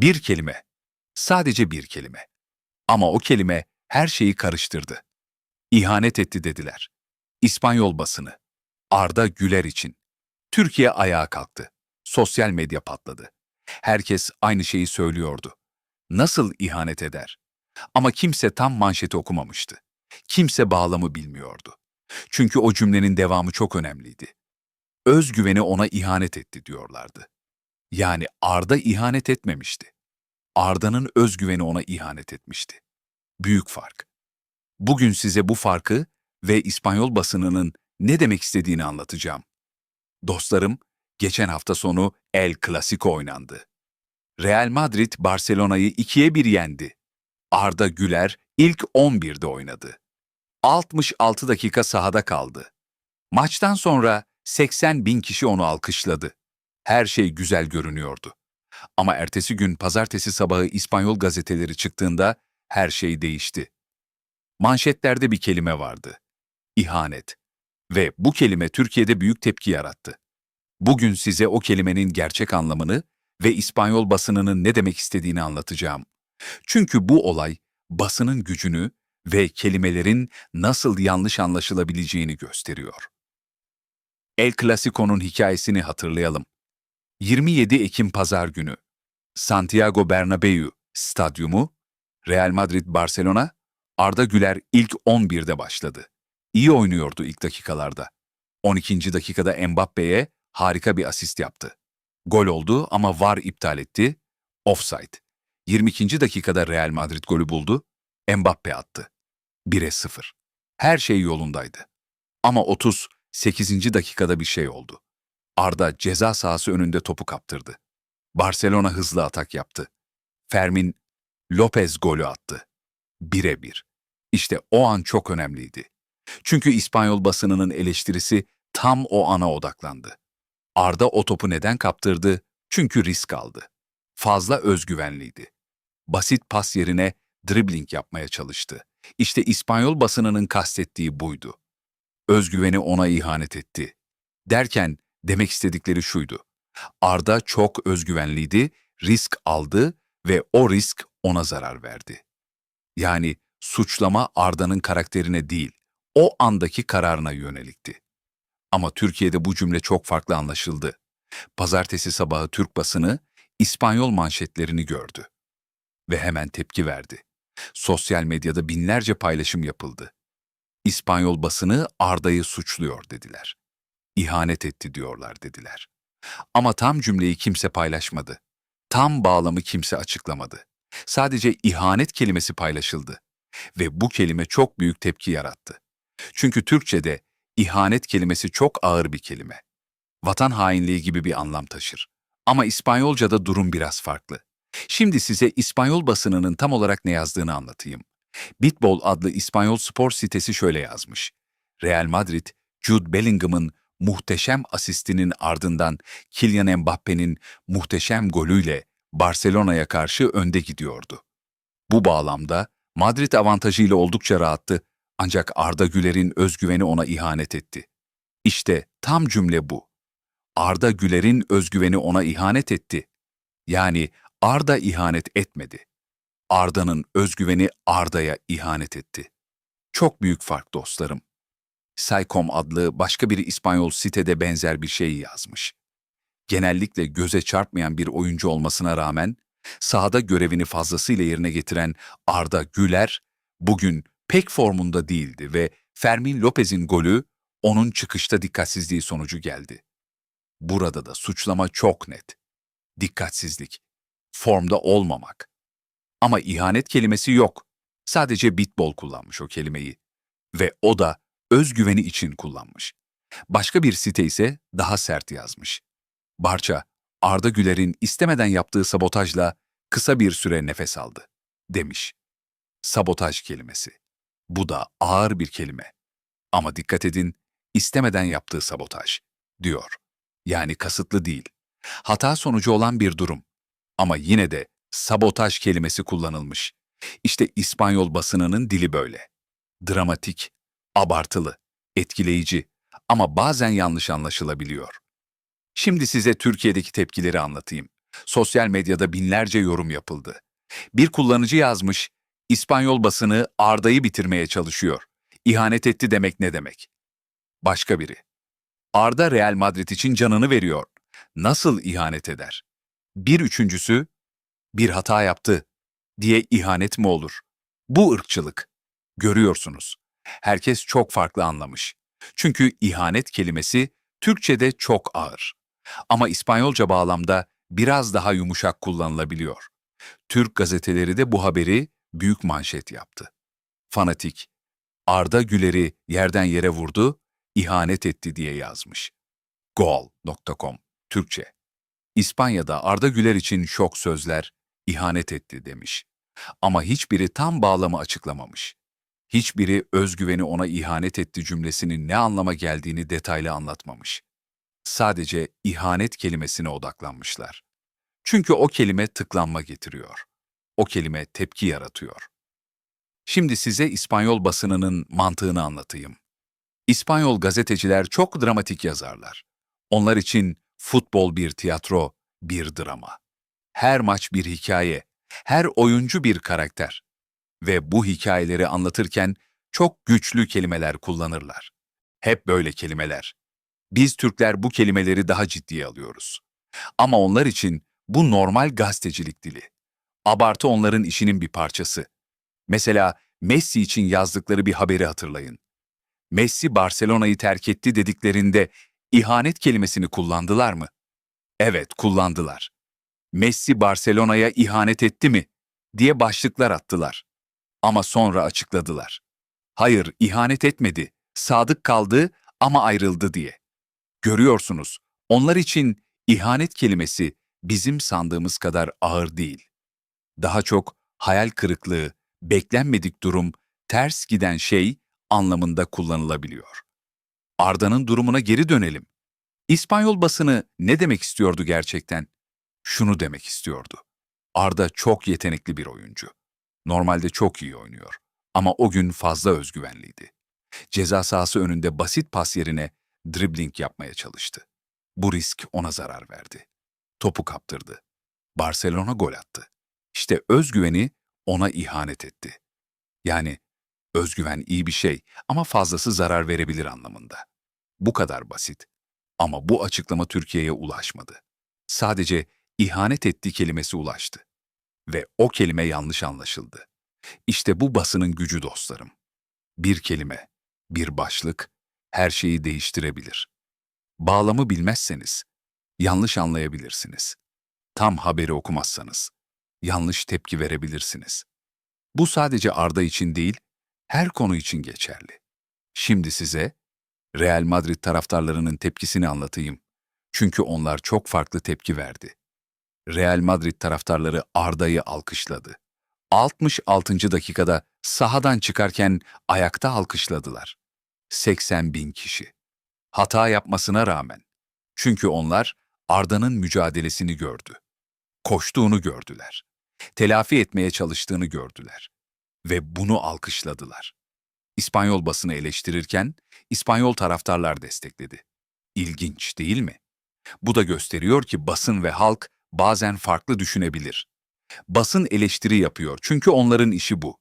Bir kelime. Sadece bir kelime. Ama o kelime her şeyi karıştırdı. İhanet etti dediler. İspanyol basını. Arda Güler için. Türkiye ayağa kalktı. Sosyal medya patladı. Herkes aynı şeyi söylüyordu. Nasıl ihanet eder? Ama kimse tam manşeti okumamıştı. Kimse bağlamı bilmiyordu. Çünkü o cümlenin devamı çok önemliydi. Özgüveni ona ihanet etti diyorlardı. Yani Arda ihanet etmemişti. Arda'nın özgüveni ona ihanet etmişti. Büyük fark. Bugün size bu farkı ve İspanyol basınının ne demek istediğini anlatacağım. Dostlarım, geçen hafta sonu El Clasico oynandı. Real Madrid Barcelona'yı 2'ye 1 yendi. Arda Güler ilk 11'de oynadı. 66 dakika sahada kaldı. Maçtan sonra 80 bin kişi onu alkışladı. Her şey güzel görünüyordu. Ama ertesi gün pazartesi sabahı İspanyol gazeteleri çıktığında her şey değişti. Manşetlerde bir kelime vardı. İhanet. Ve bu kelime Türkiye'de büyük tepki yarattı. Bugün size o kelimenin gerçek anlamını ve İspanyol basınının ne demek istediğini anlatacağım. Çünkü bu olay basının gücünü ve kelimelerin nasıl yanlış anlaşılabileceğini gösteriyor. El Clasico'nun hikayesini hatırlayalım. 27 Ekim Pazar günü Santiago Bernabéu stadyumu Real Madrid Barcelona Arda Güler ilk 11'de başladı. İyi oynuyordu ilk dakikalarda. 12. dakikada Mbappe'ye harika bir asist yaptı. Gol oldu ama VAR iptal etti. Offside. 22. dakikada Real Madrid golü buldu. Mbappe attı. 1'e 0. Her şey yolundaydı. Ama 38. dakikada bir şey oldu. Arda ceza sahası önünde topu kaptırdı. Barcelona hızlı atak yaptı. Fermin Lopez golü attı. 1'e 1. İşte o an çok önemliydi. Çünkü İspanyol basınının eleştirisi tam o ana odaklandı. Arda o topu neden kaptırdı? Çünkü risk aldı. Fazla özgüvenliydi. Basit pas yerine dribbling yapmaya çalıştı. İşte İspanyol basınının kastettiği buydu. Özgüveni ona ihanet etti. Derken demek istedikleri şuydu. Arda çok özgüvenliydi, risk aldı ve o risk ona zarar verdi. Yani suçlama Arda'nın karakterine değil, o andaki kararına yönelikti. Ama Türkiye'de bu cümle çok farklı anlaşıldı. Pazartesi sabahı Türk basını İspanyol manşetlerini gördü ve hemen tepki verdi. Sosyal medyada binlerce paylaşım yapıldı. İspanyol basını Arda'yı suçluyor dediler. İhanet etti diyorlar dediler. Ama tam cümleyi kimse paylaşmadı. Tam bağlamı kimse açıklamadı. Sadece ihanet kelimesi paylaşıldı. Ve bu kelime çok büyük tepki yarattı. Çünkü Türkçe'de ihanet kelimesi çok ağır bir kelime. Vatan hainliği gibi bir anlam taşır. Ama İspanyolca'da durum biraz farklı. Şimdi size İspanyol basınının tam olarak ne yazdığını anlatayım. Bitbol adlı İspanyol spor sitesi şöyle yazmış. Real Madrid, Jude Bellingham'ın muhteşem asistinin ardından Kylian Mbappe'nin muhteşem golüyle Barcelona'ya karşı önde gidiyordu. Bu bağlamda Madrid avantajıyla oldukça rahattı ancak Arda Güler'in özgüveni ona ihanet etti. İşte tam cümle bu. Arda Güler'in özgüveni ona ihanet etti. Yani Arda ihanet etmedi. Arda'nın özgüveni Arda'ya ihanet etti. Çok büyük fark dostlarım. Saycom adlı başka bir İspanyol sitede benzer bir şey yazmış. Genellikle göze çarpmayan bir oyuncu olmasına rağmen sahada görevini fazlasıyla yerine getiren Arda Güler bugün pek formunda değildi ve Fermin Lopez'in golü onun çıkışta dikkatsizliği sonucu geldi. Burada da suçlama çok net. Dikkatsizlik, formda olmamak. Ama ihanet kelimesi yok. Sadece bitbol kullanmış o kelimeyi. Ve o da özgüveni için kullanmış. Başka bir site ise daha sert yazmış. Barça, Arda Güler'in istemeden yaptığı sabotajla kısa bir süre nefes aldı, demiş. Sabotaj kelimesi. Bu da ağır bir kelime. Ama dikkat edin, istemeden yaptığı sabotaj, diyor. Yani kasıtlı değil. Hata sonucu olan bir durum. Ama yine de sabotaj kelimesi kullanılmış. İşte İspanyol basınının dili böyle. Dramatik, abartılı, etkileyici ama bazen yanlış anlaşılabiliyor. Şimdi size Türkiye'deki tepkileri anlatayım. Sosyal medyada binlerce yorum yapıldı. Bir kullanıcı yazmış, İspanyol basını Arda'yı bitirmeye çalışıyor. İhanet etti demek ne demek? Başka biri. Arda Real Madrid için canını veriyor. Nasıl ihanet eder? Bir üçüncüsü, bir hata yaptı diye ihanet mi olur? Bu ırkçılık. Görüyorsunuz. Herkes çok farklı anlamış. Çünkü ihanet kelimesi Türkçe'de çok ağır. Ama İspanyolca bağlamda biraz daha yumuşak kullanılabiliyor. Türk gazeteleri de bu haberi büyük manşet yaptı. Fanatik, Arda Güler'i yerden yere vurdu, ihanet etti diye yazmış. Gol.com Türkçe İspanya'da Arda Güler için şok sözler, ihanet etti demiş. Ama hiçbiri tam bağlamı açıklamamış. Hiçbiri özgüveni ona ihanet etti cümlesinin ne anlama geldiğini detaylı anlatmamış. Sadece ihanet kelimesine odaklanmışlar. Çünkü o kelime tıklanma getiriyor. O kelime tepki yaratıyor. Şimdi size İspanyol basınının mantığını anlatayım. İspanyol gazeteciler çok dramatik yazarlar. Onlar için futbol bir tiyatro, bir drama. Her maç bir hikaye, her oyuncu bir karakter. Ve bu hikayeleri anlatırken çok güçlü kelimeler kullanırlar. Hep böyle kelimeler. Biz Türkler bu kelimeleri daha ciddiye alıyoruz. Ama onlar için bu normal gazetecilik dili. Abartı onların işinin bir parçası. Mesela Messi için yazdıkları bir haberi hatırlayın. Messi Barcelona'yı terk etti dediklerinde ihanet kelimesini kullandılar mı? Evet, kullandılar. Messi Barcelona'ya ihanet etti mi? diye başlıklar attılar. Ama sonra açıkladılar. Hayır, ihanet etmedi. Sadık kaldı ama ayrıldı diye. Görüyorsunuz, onlar için ihanet kelimesi bizim sandığımız kadar ağır değil. Daha çok hayal kırıklığı, beklenmedik durum, ters giden şey anlamında kullanılabiliyor. Arda'nın durumuna geri dönelim. İspanyol basını ne demek istiyordu gerçekten? Şunu demek istiyordu. Arda çok yetenekli bir oyuncu. Normalde çok iyi oynuyor. Ama o gün fazla özgüvenliydi. Ceza sahası önünde basit pas yerine dribbling yapmaya çalıştı. Bu risk ona zarar verdi. Topu kaptırdı. Barcelona gol attı. İşte özgüveni ona ihanet etti. Yani özgüven iyi bir şey ama fazlası zarar verebilir anlamında. Bu kadar basit. Ama bu açıklama Türkiye'ye ulaşmadı. Sadece ihanet etti kelimesi ulaştı. Ve o kelime yanlış anlaşıldı. İşte bu basının gücü dostlarım. Bir kelime, bir başlık her şeyi değiştirebilir. Bağlamı bilmezseniz yanlış anlayabilirsiniz. Tam haberi okumazsanız yanlış tepki verebilirsiniz. Bu sadece Arda için değil, her konu için geçerli. Şimdi size Real Madrid taraftarlarının tepkisini anlatayım. Çünkü onlar çok farklı tepki verdi. Real Madrid taraftarları Arda'yı alkışladı. 66. dakikada sahadan çıkarken ayakta alkışladılar. 80 bin kişi. Hata yapmasına rağmen. Çünkü onlar Arda'nın mücadelesini gördü. Koştuğunu gördüler. Telafi etmeye çalıştığını gördüler. Ve bunu alkışladılar. İspanyol basını eleştirirken İspanyol taraftarlar destekledi. İlginç değil mi? Bu da gösteriyor ki basın ve halk bazen farklı düşünebilir. Basın eleştiri yapıyor çünkü onların işi bu.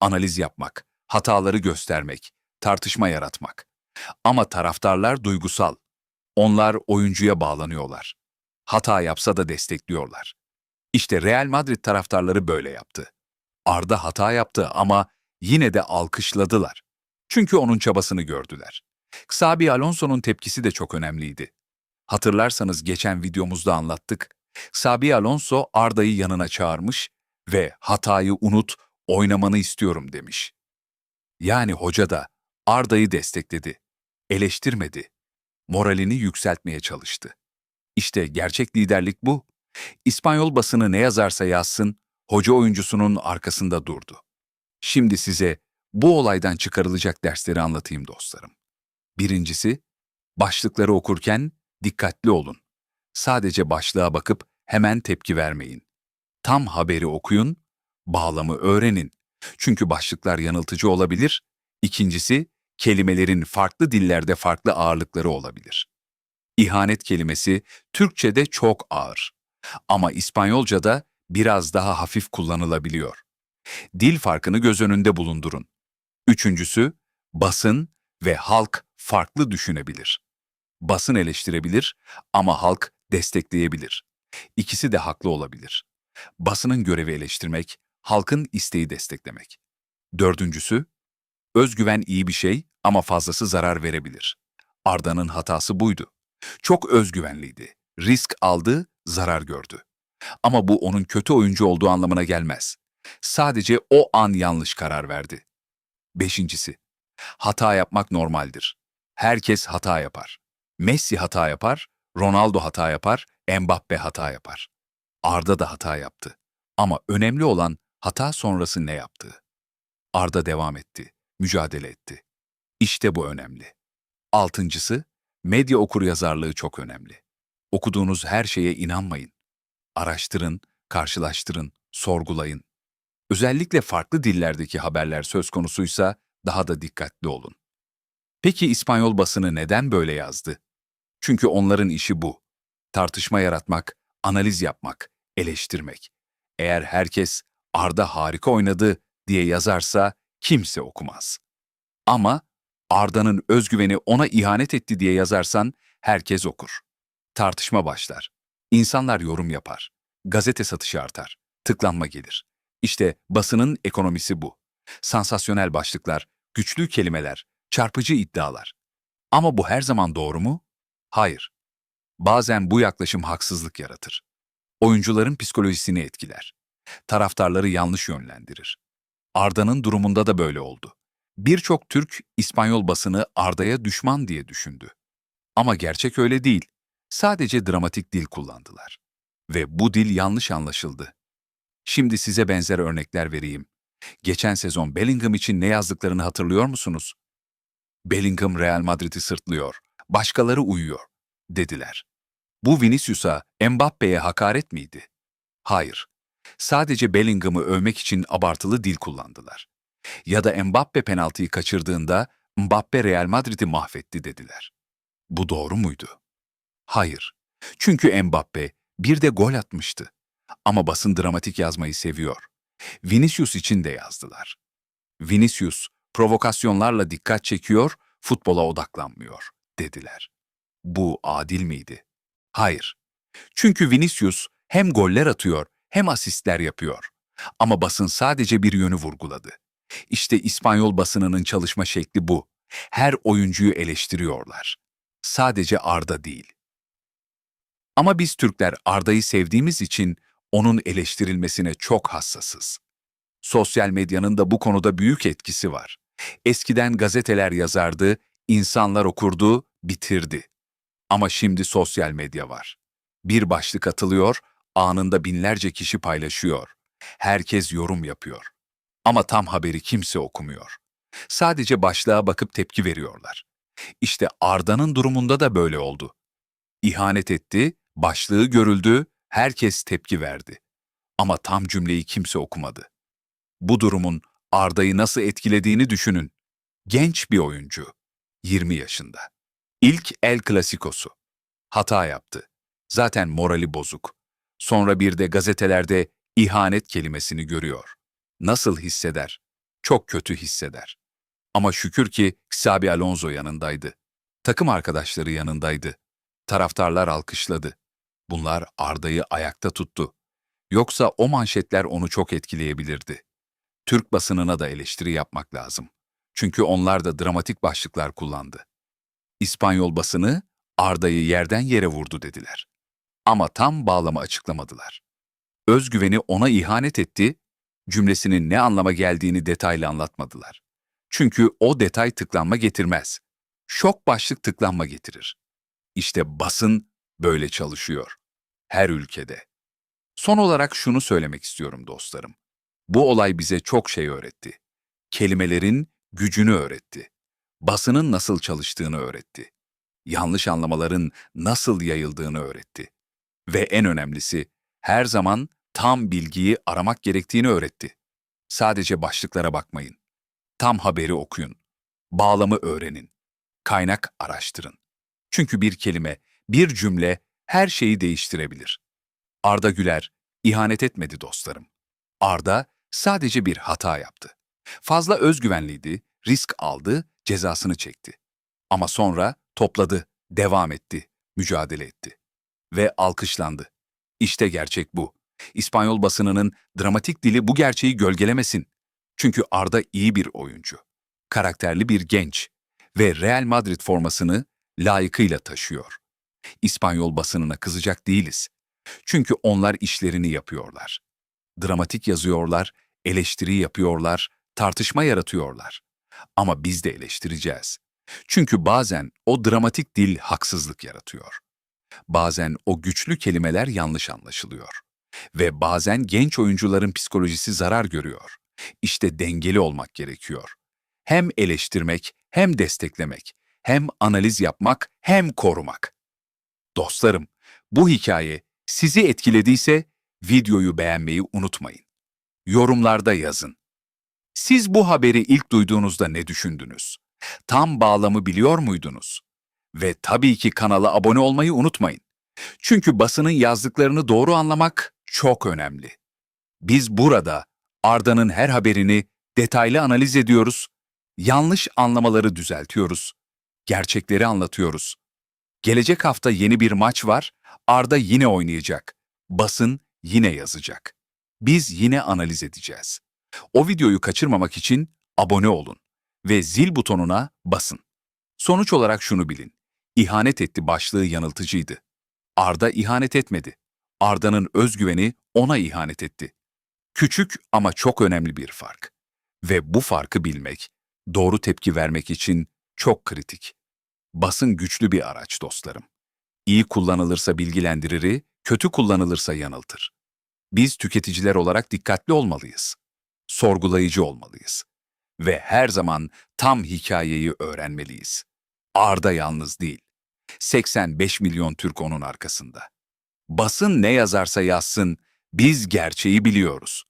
Analiz yapmak, hataları göstermek, tartışma yaratmak. Ama taraftarlar duygusal. Onlar oyuncuya bağlanıyorlar. Hata yapsa da destekliyorlar. İşte Real Madrid taraftarları böyle yaptı. Arda hata yaptı ama yine de alkışladılar. Çünkü onun çabasını gördüler. Xabi Alonso'nun tepkisi de çok önemliydi. Hatırlarsanız geçen videomuzda anlattık. Xabi Alonso Arda'yı yanına çağırmış ve hatayı unut, oynamanı istiyorum demiş. Yani hoca da Arda'yı destekledi, eleştirmedi, moralini yükseltmeye çalıştı. İşte gerçek liderlik bu. İspanyol basını ne yazarsa yazsın, hoca oyuncusunun arkasında durdu. Şimdi size bu olaydan çıkarılacak dersleri anlatayım dostlarım. Birincisi, başlıkları okurken dikkatli olun. Sadece başlığa bakıp hemen tepki vermeyin. Tam haberi okuyun, bağlamı öğrenin. Çünkü başlıklar yanıltıcı olabilir. İkincisi, kelimelerin farklı dillerde farklı ağırlıkları olabilir. İhanet kelimesi Türkçe'de çok ağır. Ama İspanyolca'da biraz daha hafif kullanılabiliyor. Dil farkını göz önünde bulundurun. Üçüncüsü, basın ve halk farklı düşünebilir. Basın eleştirebilir ama halk destekleyebilir. İkisi de haklı olabilir. Basının görevi eleştirmek, halkın isteği desteklemek. Dördüncüsü, özgüven iyi bir şey ama fazlası zarar verebilir. Arda'nın hatası buydu. Çok özgüvenliydi. Risk aldı, zarar gördü. Ama bu onun kötü oyuncu olduğu anlamına gelmez. Sadece o an yanlış karar verdi. Beşincisi, hata yapmak normaldir. Herkes hata yapar. Messi hata yapar, Ronaldo hata yapar, Mbappe hata yapar. Arda da hata yaptı. Ama önemli olan hata sonrası ne yaptığı. Arda devam etti, mücadele etti. İşte bu önemli. Altıncısı, medya okuryazarlığı çok önemli. Okuduğunuz her şeye inanmayın. Araştırın, karşılaştırın, sorgulayın. Özellikle farklı dillerdeki haberler söz konusuysa daha da dikkatli olun. Peki İspanyol basını neden böyle yazdı? Çünkü onların işi bu. Tartışma yaratmak, analiz yapmak, eleştirmek. Eğer herkes Arda harika oynadı diye yazarsa kimse okumaz. Ama Arda'nın özgüveni ona ihanet etti diye yazarsan herkes okur. Tartışma başlar. İnsanlar yorum yapar. Gazete satışı artar. Tıklanma gelir. İşte basının ekonomisi bu. Sansasyonel başlıklar, güçlü kelimeler, çarpıcı iddialar. Ama bu her zaman doğru mu? Hayır. Bazen bu yaklaşım haksızlık yaratır. Oyuncuların psikolojisini etkiler. Taraftarları yanlış yönlendirir. Arda'nın durumunda da böyle oldu. Birçok Türk, İspanyol basını Arda'ya düşman diye düşündü. Ama gerçek öyle değil. Sadece dramatik dil kullandılar. Ve bu dil yanlış anlaşıldı. Şimdi size benzer örnekler vereyim. Geçen sezon Bellingham için ne yazdıklarını hatırlıyor musunuz? Bellingham Real Madrid'i sırtlıyor, başkaları uyuyor, dediler. Bu Vinicius'a, Mbappe'ye hakaret miydi? Hayır. Sadece Bellingham'ı övmek için abartılı dil kullandılar. Ya da Mbappe penaltıyı kaçırdığında Mbappe Real Madrid'i mahvetti dediler. Bu doğru muydu? Hayır. Çünkü Mbappe bir de gol atmıştı. Ama basın dramatik yazmayı seviyor. Vinicius için de yazdılar. Vinicius provokasyonlarla dikkat çekiyor, futbola odaklanmıyor, dediler. Bu adil miydi? Hayır. Çünkü Vinicius hem goller atıyor hem asistler yapıyor. Ama basın sadece bir yönü vurguladı. İşte İspanyol basınının çalışma şekli bu. Her oyuncuyu eleştiriyorlar. Sadece Arda değil. Ama biz Türkler Arda'yı sevdiğimiz için onun eleştirilmesine çok hassasız. Sosyal medyanın da bu konuda büyük etkisi var. Eskiden gazeteler yazardı, insanlar okurdu, bitirdi. Ama şimdi sosyal medya var. Bir başlık atılıyor, anında binlerce kişi paylaşıyor. Herkes yorum yapıyor. Ama tam haberi kimse okumuyor. Sadece başlığa bakıp tepki veriyorlar. İşte Arda'nın durumunda da böyle oldu. İhanet etti, başlığı görüldü, herkes tepki verdi. Ama tam cümleyi kimse okumadı. Bu durumun Arda'yı nasıl etkilediğini düşünün. Genç bir oyuncu, 20 yaşında. İlk El Clasico'su. Hata yaptı. Zaten morali bozuk. Sonra bir de gazetelerde ihanet kelimesini görüyor. Nasıl hisseder? Çok kötü hisseder. Ama şükür ki Xabi Alonso yanındaydı. Takım arkadaşları yanındaydı. Taraftarlar alkışladı. Bunlar Arda'yı ayakta tuttu. Yoksa o manşetler onu çok etkileyebilirdi. Türk basınına da eleştiri yapmak lazım. Çünkü onlar da dramatik başlıklar kullandı. İspanyol basını Arda'yı yerden yere vurdu dediler. Ama tam bağlama açıklamadılar. Özgüveni ona ihanet etti, cümlesinin ne anlama geldiğini detaylı anlatmadılar. Çünkü o detay tıklanma getirmez. Şok başlık tıklanma getirir. İşte basın böyle çalışıyor. Her ülkede. Son olarak şunu söylemek istiyorum dostlarım. Bu olay bize çok şey öğretti. Kelimelerin gücünü öğretti. Basının nasıl çalıştığını öğretti. Yanlış anlamaların nasıl yayıldığını öğretti. Ve en önemlisi, her zaman tam bilgiyi aramak gerektiğini öğretti. Sadece başlıklara bakmayın. Tam haberi okuyun. Bağlamı öğrenin. Kaynak araştırın. Çünkü bir kelime, bir cümle her şeyi değiştirebilir. Arda Güler ihanet etmedi dostlarım. Arda sadece bir hata yaptı. Fazla özgüvenliydi, risk aldı, cezasını çekti. Ama sonra topladı, devam etti, mücadele etti. Ve alkışlandı. İşte gerçek bu. İspanyol basınının dramatik dili bu gerçeği gölgelemesin. Çünkü Arda iyi bir oyuncu. Karakterli bir genç ve Real Madrid formasını layıkıyla taşıyor. İspanyol basınına kızacak değiliz. Çünkü onlar işlerini yapıyorlar. Dramatik yazıyorlar, eleştiri yapıyorlar, tartışma yaratıyorlar. Ama biz de eleştireceğiz. Çünkü bazen o dramatik dil haksızlık yaratıyor. Bazen o güçlü kelimeler yanlış anlaşılıyor. Ve bazen genç oyuncuların psikolojisi zarar görüyor. İşte dengeli olmak gerekiyor. Hem eleştirmek, hem desteklemek, hem analiz yapmak, hem korumak. Dostlarım, bu hikaye sizi etkilediyse videoyu beğenmeyi unutmayın. Yorumlarda yazın. Siz bu haberi ilk duyduğunuzda ne düşündünüz? Tam bağlamı biliyor muydunuz? Ve tabii ki kanala abone olmayı unutmayın. Çünkü basının yazdıklarını doğru anlamak çok önemli. Biz burada Arda'nın her haberini detaylı analiz ediyoruz, yanlış anlamaları düzeltiyoruz, gerçekleri anlatıyoruz. Gelecek hafta yeni bir maç var, Arda yine oynayacak, basın yine yazacak. Biz yine analiz edeceğiz. O videoyu kaçırmamak için abone olun ve zil butonuna basın. Sonuç olarak şunu bilin. İhanet etti başlığı yanıltıcıydı. Arda ihanet etmedi. Arda'nın özgüveni ona ihanet etti. Küçük ama çok önemli bir fark. Ve bu farkı bilmek, doğru tepki vermek için çok kritik. Basın güçlü bir araç dostlarım. İyi kullanılırsa bilgilendirir, kötü kullanılırsa yanıltır. Biz tüketiciler olarak dikkatli olmalıyız. Sorgulayıcı olmalıyız. Ve her zaman tam hikayeyi öğrenmeliyiz. Arda yalnız değil. 85 milyon Türk onun arkasında. Basın ne yazarsa yazsın, biz gerçeği biliyoruz.